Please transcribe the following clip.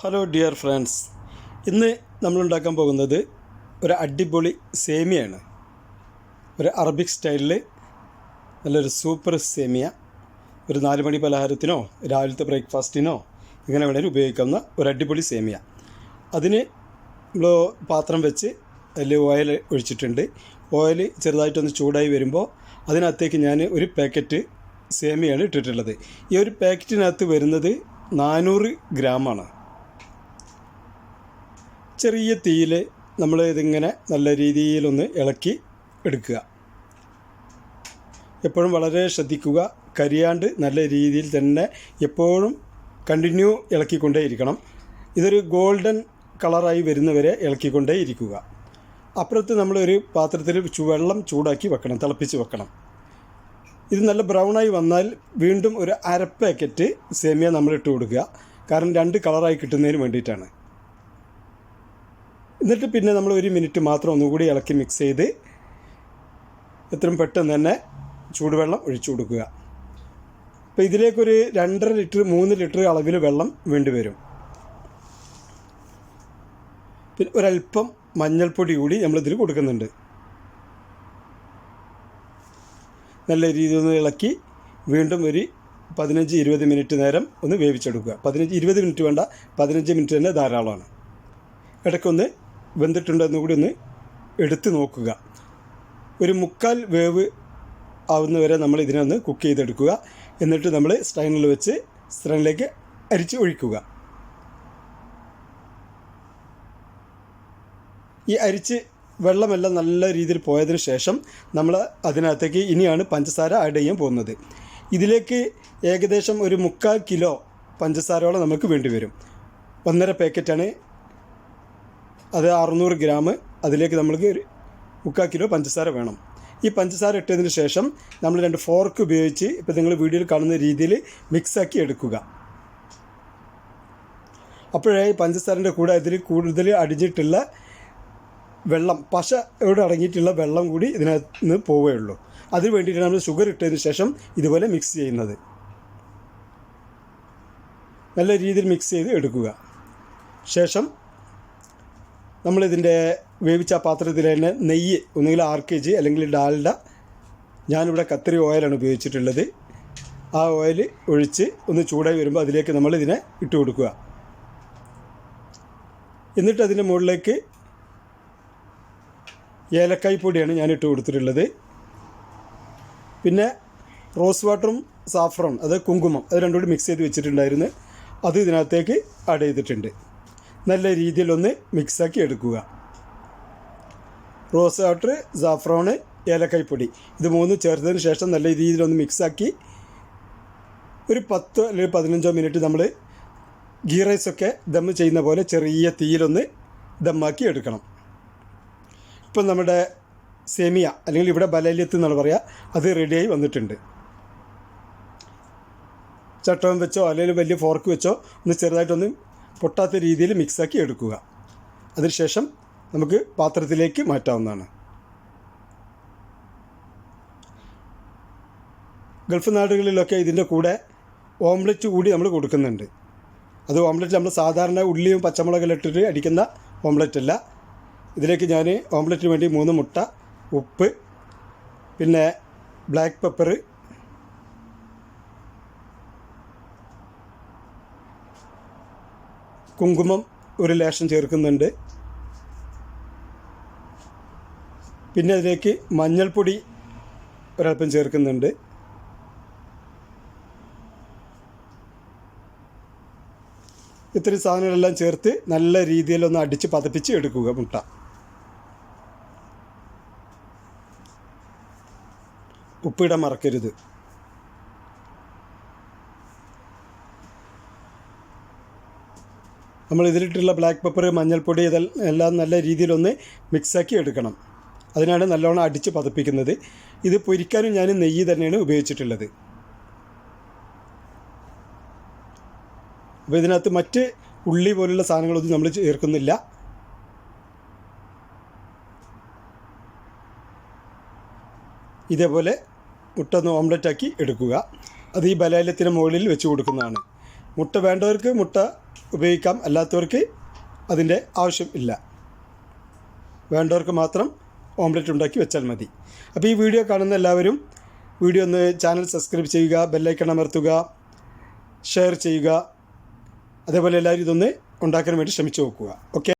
Hello dear friends ഇന്ന് നമ്മൾ ഉണ്ടാക്കാൻ പോകുന്നത് ഒരു അടിപൊളി സേമിയാണ്. ഒരു അറബിക് സ്റ്റൈലിൽ നല്ലൊരു സൂപ്പർ സേമിയ. ഒരു നാല് മണി പലഹാരത്തിനോ രാവിലത്തെ ബ്രേക്ക്ഫാസ്റ്റിനോ ഇങ്ങനെ വേണമെങ്കിൽ ഉപയോഗിക്കുന്ന ഒരു അടിപൊളി സേമിയ. അതിന് നമ്മൾ പാത്രം വെച്ച് അതിൽ ഓയിൽ ഒഴിച്ചിട്ടുണ്ട്. ഓയിൽ ചെറുതായിട്ടൊന്ന് ചൂടായി വരുമ്പോൾ അതിനകത്തേക്ക് ഞാൻ ഒരു പാക്കറ്റ് സേമിയാണ് ഇട്ടിട്ടുള്ളത്. ഈ ഒരു പാക്കറ്റിനകത്ത് വരുന്നത് നാനൂറ് ഗ്രാമാണ് ചെറിയ തീയിൽ നമ്മൾ ഇതിങ്ങനെ നല്ല രീതിയിലൊന്ന് ഇളക്കി എടുക്കുക. എപ്പോഴും വളരെ ശ്രദ്ധിക്കുക. കരിയാണ്ട് നല്ല രീതിയിൽ തന്നെ എപ്പോഴും കണ്ടിന്യൂ ഇളക്കിക്കൊണ്ടേയിരിക്കണം ഇതൊരു ഗോൾഡൻ കളറായി വരുന്നവരെ ഇളക്കിക്കൊണ്ടേ ഇരിക്കുക. അപ്പുറത്ത് നമ്മളൊരു പാത്രത്തിൽ വെള്ളം ചൂടാക്കി വെക്കണം തിളപ്പിച്ച് വെക്കണം. ഇത് നല്ല ബ്രൗണായി വന്നാൽ വീണ്ടും ഒരു അര പാക്കറ്റ് സേമിയ നമ്മൾ ഇട്ട് കൊടുക്കുക. കാരണം രണ്ട് കളറായി കിട്ടുന്നതിന് വേണ്ടിയിട്ടാണ്. എന്നിട്ട് പിന്നെ നമ്മൾ ഒരു മിനിറ്റ് മാത്രം ഒന്നുകൂടി ഇളക്കി മിക്സ് ചെയ്ത് എത്രയും പെട്ടെന്ന് തന്നെ ചൂടുവെള്ളം ഒഴിച്ചു കൊടുക്കുക. അപ്പോൾ ഇതിലേക്കൊരു രണ്ടര ലിറ്റർ മൂന്ന് ലിറ്റർ അളവിൽ വെള്ളം വേണ്ടി വരും. പിന്നെ ഒരല്പം മഞ്ഞൾപ്പൊടി കൂടി നമ്മളിതിൽ കൊടുക്കുന്നുണ്ട്. നല്ല രീതിയിൽ ഒന്ന് ഇളക്കി വീണ്ടും ഒരു പതിനഞ്ച് ഇരുപത് മിനിറ്റ് നേരം ഒന്ന് വേവിച്ചെടുക്കുക. പതിനഞ്ച് ഇരുപത് മിനിറ്റ് വേണ്ട പതിനഞ്ച് മിനിറ്റ് തന്നെ ധാരാളമാണ്. ഇടയ്ക്കൊന്ന് വെന്തിട്ടുണ്ടെന്ന് കൂടി ഒന്ന് എടുത്ത് നോക്കുക. ഒരു മുക്കാൽ വേവ് ആവുന്നവരെ നമ്മൾ ഇതിനെ ഒന്ന് കുക്ക് ചെയ്തെടുക്കുക. എന്നിട്ട് നമ്മൾ സ്റ്റൈനിൽ വെച്ച് സ്റ്റൈനിലേക്ക് അരിച്ച് ഒഴിക്കുക. ഈ അരിച്ച് വെള്ളമെല്ലാം നല്ല രീതിയിൽ പോയതിന് ശേഷം നമ്മൾ അതിനകത്തേക്ക് ഇനിയാണ് പഞ്ചസാര ആഡ് ചെയ്യാൻ പോകുന്നത്. ഇതിലേക്ക് ഏകദേശം ഒരു മുക്കാൽ കിലോ പഞ്ചസാരയോളം നമുക്ക് വേണ്ടി വരും ഒന്നര പാക്കറ്റാണ് അത് അറുന്നൂറ് ഗ്രാം അതിലേക്ക് നമ്മൾക്ക് മുക്കാൽ കിലോ പഞ്ചസാര വേണം. ഈ പഞ്ചസാര ഇട്ടതിന് ശേഷം നമ്മൾ രണ്ട് ഫോർക്ക് ഉപയോഗിച്ച് ഇപ്പോൾ നിങ്ങൾ വീഡിയോയിൽ കാണുന്ന രീതിയിൽ മിക്സാക്കി എടുക്കുക. അപ്പോഴേ പഞ്ചസാരന്റെ കൂടെ അതിൽ കൂടുതൽ അടിഞ്ഞിട്ടുള്ള വെള്ളം പശയോട് അടങ്ങിയിട്ടുള്ള വെള്ളം കൂടി ഇതിനകത്ത് നിന്ന് പോവുകയുള്ളൂ. അതിന് വേണ്ടിയിട്ടാണ് നമ്മൾ ഷുഗർ ഇട്ടതിന് ശേഷം ഇതുപോലെ മിക്സ് ചെയ്യുന്നത്. നല്ല രീതിയിൽ മിക്സ് ചെയ്ത് എടുക്കുക. ശേഷം നമ്മളിതിന്റെ വേവിച്ച പാത്രത്തിൽ തന്നെ നെയ്യ് ഒന്നുകിൽ ആർ കെ ജി അല്ലെങ്കിൽ ഡാൽഡ. ഞാനിവിടെ കത്തിരി ഓയിലാണ് ഉപയോഗിച്ചിട്ടുള്ളത്. ആ ഓയിൽ ഒഴിച്ച് ഒന്ന് ചൂടായി വരുമ്പോൾ അതിലേക്ക് നമ്മൾ ഇതിനെ ഇട്ട് കൊടുക്കുക. എന്നിട്ട് അതിന്റെ മുകളിലേക്ക് ഏലക്കായ് പൊടിയാണ് ഞാൻ ഇട്ട് കൊടുത്തിട്ടുള്ളത്. പിന്നെ റോസ് വാട്ടറും സാഫ്രോൺ അത് കുങ്കുമം അത് രണ്ടും കൂടി മിക്സ് ചെയ്ത് വെച്ചിട്ടുണ്ടായിരുന്നു. അത് ഇതിനകത്തേക്ക് ആഡ് ചെയ്തിട്ടുണ്ട്. നല്ല രീതിയിലൊന്ന് മിക്സാക്കി എടുക്കുക. റോസ് വാട്ടർ സാഫ്രോണ് ഏലക്കായ് പൊടി ഇത് മൂന്ന് ചേർത്തതിന് ശേഷം നല്ല രീതിയിലൊന്ന് മിക്സാക്കി ഒരു പത്തോ അല്ലെങ്കിൽ പതിനഞ്ചോ മിനിറ്റ് നമ്മൾ ഗീ റൈസൊക്കെ ദം ചെയ്യുന്ന പോലെ ചെറിയ തീയിലൊന്ന് ദമ്മാക്കി എടുക്കണം. ഇപ്പം നമ്മുടെ സേമിയ അല്ലെങ്കിൽ ഇവിടെ ബലല്യത്ത് എന്നാണ് പറയുക അത് റെഡിയായി വന്നിട്ടുണ്ട്. ചട്ടവും വെച്ചോ അല്ലെങ്കിൽ വലിയ ഫോർക്ക് വെച്ചോ ഒന്ന് ചെറുതായിട്ടൊന്ന് പൊട്ടാത്ത രീതിയിൽ മിക്സാക്കി എടുക്കുക. അതിനുശേഷം നമുക്ക് പാത്രത്തിലേക്ക് മാറ്റാവുന്നതാണ്. ഗൾഫ് നാടുകളിലൊക്കെ ഇതിന്റെ കൂടെ ഓംലെറ്റ് കൂടി നമ്മൾ കൊടുക്കുന്നുണ്ട്. അത് ഓംലെറ്റ് നമ്മൾ സാധാരണ ഉള്ളിയും പച്ചമുളകെല്ലാം ഇട്ടിട്ട് അടിക്കുന്ന ഓംലെറ്റ് അല്ല ഇതിലേക്ക് ഞാൻ ഓംലെറ്റിന് വേണ്ടി മൂന്ന് മുട്ട ഉപ്പ് പിന്നെ ബ്ലാക്ക് പെപ്പർ കുങ്കുമം ഒരു ലേശം ചേർക്കുന്നുണ്ട്. പിന്നെ അതിലേക്ക് മഞ്ഞൾപ്പൊടി ഒരൽപ്പം ചേർക്കുന്നുണ്ട്. ഇത്രയും സാധനങ്ങളെല്ലാം ചേർത്ത് നല്ല രീതിയിലൊന്ന് അടിച്ച് പതപ്പിച്ച് എടുക്കുക മുട്ട. ഉപ്പിടാൻ മറക്കരുത്. നമ്മൾ ഇതിലിട്ടുള്ള ബ്ലാക്ക് പെപ്പർ മഞ്ഞൾപ്പൊടി ഇതെല്ലാം എല്ലാം നല്ല രീതിയിലൊന്ന് മിക്സാക്കി എടുക്കണം. അതിനാണ് നല്ലോണം അടിച്ച് പതപ്പിക്കുന്നത്. ഇത് പൊരിക്കാനും ഞാൻ നെയ്യ് തന്നെയാണ് ഉപയോഗിച്ചിട്ടുള്ളത്. അപ്പോൾ ഇതിനകത്ത് മറ്റ് ഉള്ളി പോലുള്ള സാധനങ്ങളൊന്നും നമ്മൾ ചേർക്കുന്നില്ല. ഇതേപോലെ മുട്ട ഒന്ന് ഓംലെറ്റ് ആക്കി എടുക്കുക. അത് ഈ ബലാലയത്തിന്റെ മുകളിൽ വെച്ച് കൊടുക്കുന്നതാണ്. മുട്ട വേണ്ടവർക്ക് മുട്ട ഉപയോഗിക്കാം അല്ലാത്തവർക്ക് അതിന്റെ ആവശ്യം ഇല്ല. വേണ്ടവർക്ക് മാത്രം ഓംലെറ്റ് ഉണ്ടാക്കി വെച്ചാൽ മതി. അപ്പോൾ ഈ വീഡിയോ കാണുന്ന എല്ലാവരും വീഡിയോ ഒന്ന് ചാനൽ സബ്സ്ക്രൈബ് ചെയ്യുക ബെല്ലൈക്കൺ അമർത്തുക ഷെയർ ചെയ്യുക. അതേപോലെ എല്ലാവരും ഇതൊന്ന് ഉണ്ടാക്കാൻ വേണ്ടി ശ്രമിച്ചു നോക്കുക. ഓക്കെ?